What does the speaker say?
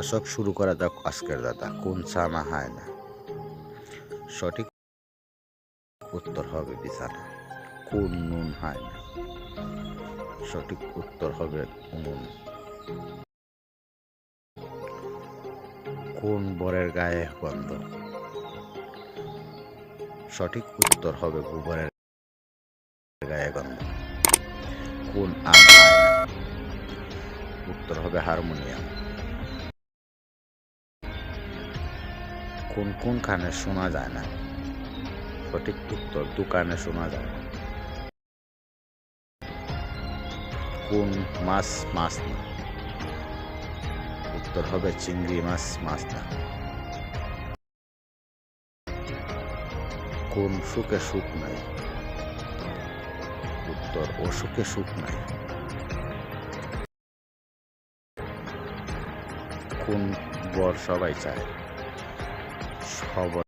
দর্শক, শুরু করা যাক আজকের দাদা কোন চা না হয় না? সঠিক উত্তর হবে বিছানা কোন নুন হয় না? সঠিক উত্তর হবে উনুন কোন বরের গায়ে গন্ধ? সঠিক উত্তর হবে গোবরের গায়ে গন্ধ। কোন আম উত্তর হবে হারমোনিয়াম। কোন কোন কানে শোনা যায় না। সঠিক উত্তর দোকানে শোনা যায়। না কোন মাছ মাছ না। উত্তর হবে চিংড়ি মাছ মাছ না। কোন সুখে সুখ নাই। উত্তর অসুখে সুখ নাই। কোন বর সবাই চায়। সবার